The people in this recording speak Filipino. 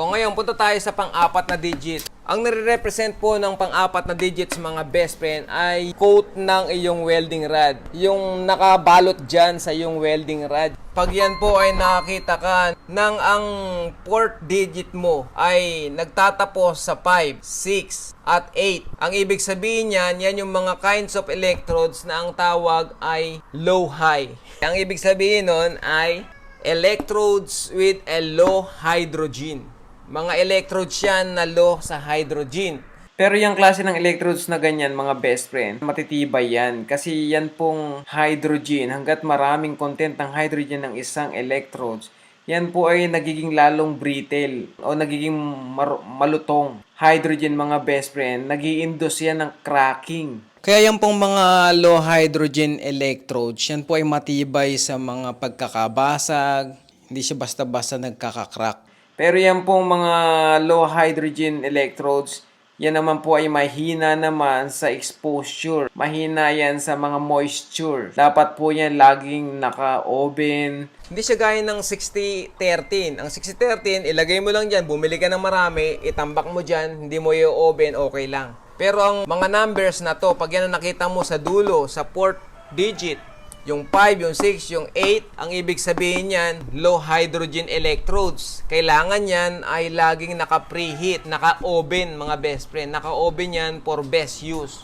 O ngayon, punta tayo sa pang-apat na digit. Ang nire-represent po ng pang-apat na digits mga best friend ay coat ng iyong welding rod. Yung nakabalot dyan sa iyong welding rod. Pag yan po ay nakakita ka ng ang fourth digit mo ay nagtatapos sa 5, 6, at 8. Ang ibig sabihin niyan, yan yung mga kinds of electrodes na ang tawag ay low-high. Ang ibig sabihin nun ay electrodes with a low hydrogen. Mga electrodes yan na low sa hydrogen. Pero yung klase ng electrodes na ganyan, mga best friend, matitibay yan. Kasi yan pong hydrogen, hanggat maraming content ng hydrogen ng isang electrodes, yan po ay nagiging lalong brittle o nagiging mar- malutong. Hydrogen, mga best friend, nag induce yan ng cracking. Kaya yan pong mga low hydrogen electrodes, yan po ay matibay sa mga pagkakabasag, hindi siya basta-basta nagkakakrack. Pero yan pong mga low hydrogen electrodes, yan naman po ay mahina naman sa exposure. Mahina yan sa mga moisture. Dapat po yan laging naka-oven. Hindi siya gaya ng 60-13. Ang 60-13, ilagay mo lang dyan, bumili ka ng marami, itambak mo dyan, hindi mo i-oven, okay lang. Pero ang mga numbers na to, pag yan ang nakita mo sa dulo, sa fourth digit, yung 5, yung 6, yung 8, ang ibig sabihin niyan, low hydrogen electrodes. Kailangan yan ay laging naka-preheat, naka-oven mga best friend. Naka-oven yan for best use.